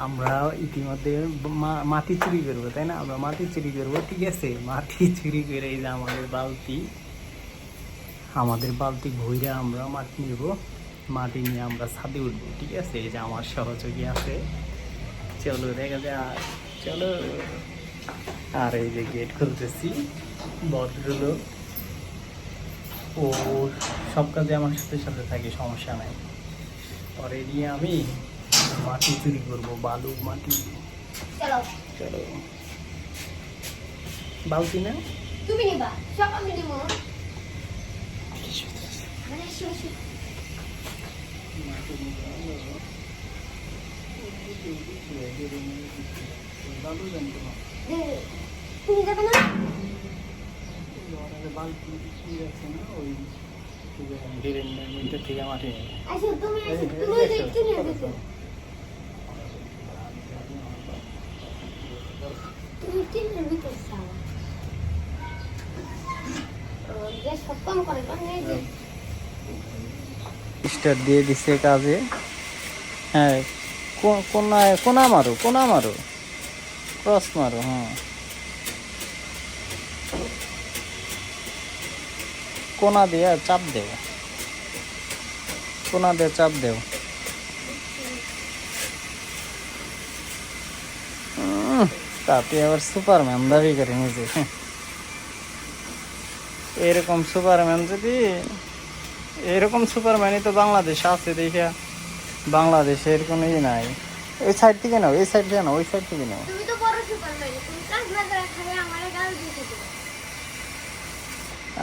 আমরা ইতিমধ্যে মাটি চুরি করব, তাই না? আমরা মাটি চুরি করব, ঠিক আছে? মাটি চুরি করে এই যে আমাদের বালতি আমাদের বালতি ভইরা আমরা মাটি নিব, মাটি নিয়ে আমরা ছাদে উঠবো, ঠিক আছে? এই যে আমার সহযোগী আছে। চলো, দেখা যাক। চলো। আর এই যে গেট খুলতেছি, ভদ্রলোক। ও সব কাজে আমার সাথে সাথে থাকে, সমস্যা নাই। পরে নিয়ে আমি মাটি চুরি করব বালু মাটি। চলো। চলো। বালতি না তুমি নিবা সব আমি নিব। মানে তুমি যাবে না বালতি কি আছে না? ওই ড্রেনের মধ্যে থেকে মাটি নেই আসো তুমি তুমি এই, নিয়ে চলো, দেখো চলো। তুমি একটু নিয়ে ভিতর যাও ও, গ্যাস সব কম করে কারণ এই যে স্টার দিয়ে দিছে কাজে। হ্যাঁ কোনায় কোনা মারো কোনা মারো ক্রস মারো হ্যাঁ। কোনা দিয়ে চাপ দেও। কোনা দিয়ে চাপ উম, তাতে আবার সুপারম্যান দাবি করে নিজে। এরকম সুপারম্যান যদি এরকম সুপারম্যানই তো বাংলাদেশে আছে দেখে বাংলাদেশের কোনো ই নাই। ওই সাইড থেকে নাও এই সাইড থেকে নাও ওই সাইড থেকে নাও।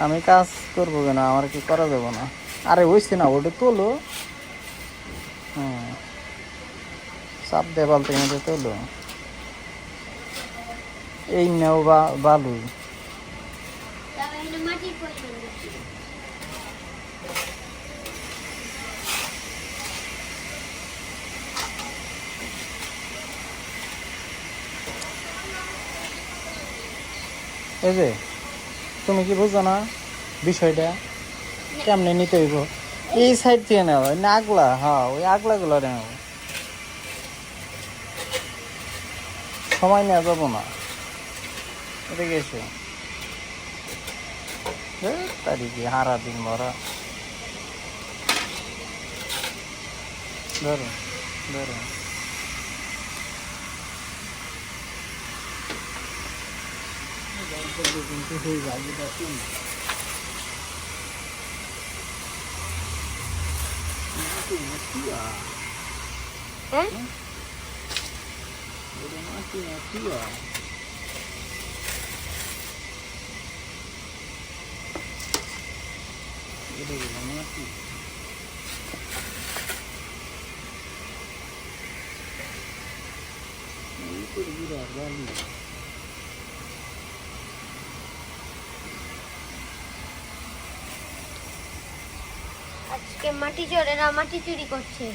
আমি কাজ করব কেন? আমার কি করা যাব না? আরে ওইছে না ওটা তোলো। হুম। চাপ দে বালতির মধ্যে তোলো। এই নেও বা বালু। মাটির এই যে, তুমি কি বুঝো না বিষয়টা? কেমনে নিতে হইব? এই সাইড থেকে নেও না আগলা হ্যাঁ ওই আগলা গুলো নেও। সময় নেওয়া যাব না। এদিকে এসো। তারিখে হারা দিন ভরা। ধরো ধরো। কিন্তু হয়ে যাবে দেখুন হ্যাঁ আজকে মাটি চোরেরা মাটি চুরি করছে।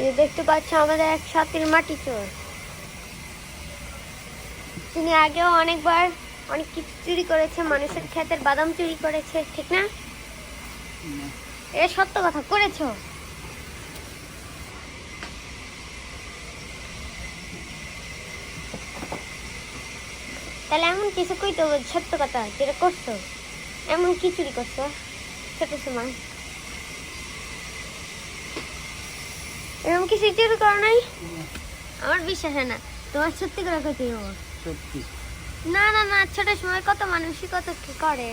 এই দেখতে পাচ্ছ আমাদের এক সাথীর মাটি চোর। তিনি আগেও অনেকবার অনেক কিছু চুরি করেছে মানুষের ক্ষেতের বাদাম চুরি করেছে ঠিক না? এটা সত্য কথা করেছ? তাহলে এমন কিছু কইতে সত্য কথা যেটা করছ? এমন কি চুরি করছ? ছোট সময়। এরকম কিছু চুরি করো নাই? আমার বিশ্বাস হয় না। তোমার সত্যি করে হবে। সত্যি? না না না ছোট সময় কত মানুষই কত কি করে।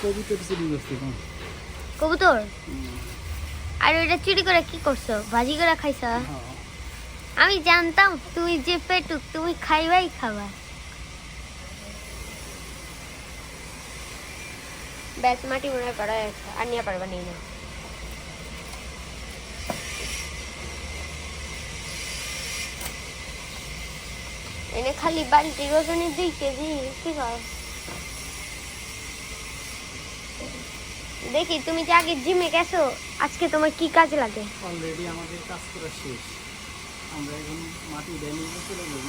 কবিতার চুরি করছি কবুতর? আর ওইটা চুরি করে কি করছ? ভাজি করে খাইছো? আমি জানতাম তুমি যে পেটুক তুমি খাইবাই খাবা। ব্যাস মাটি মনে হয় করা আর নিয়ে পারবা নেই না। এনে খালি বালতির ওজনে দুই কেজি, কি কর? দেখি, তুমি যে আগে জিমে গেছো? আজকে তোমার কি কাজ লাগে? অলরেডি আমাদের কাজ করা শেষ। আমরা এখন মাটি ড্যানি চলে যাব।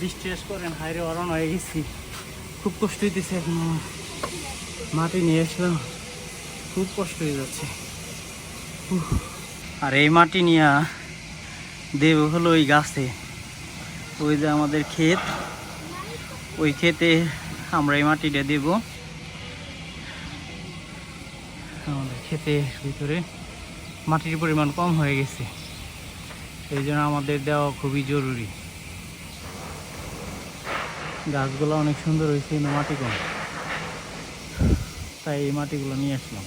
বৃষ্টি শেষ করেন হাইরে অরণ হয়ে গেছি। খুব কষ্ট হইতেছে। মাটি নিয়ে আসলাম। খুব কষ্ট হয়ে যাচ্ছে। আর এই মাটি নিয়ে দেব হলো ওই গাছে। ওই যে আমাদের ক্ষেত, ওই ক্ষেতে আমরা এই মাটিটা দেব। আমাদের ক্ষেতের ভিতরে মাটির পরিমাণ কম হয়ে গেছে। এই জন্য আমাদের দেওয়া খুবই জরুরি। গাছগুলো অনেক সুন্দর হয়েছে, কিন্তু মাটি কম। তাই এই মাটিগুলো নিয়ে আসলাম।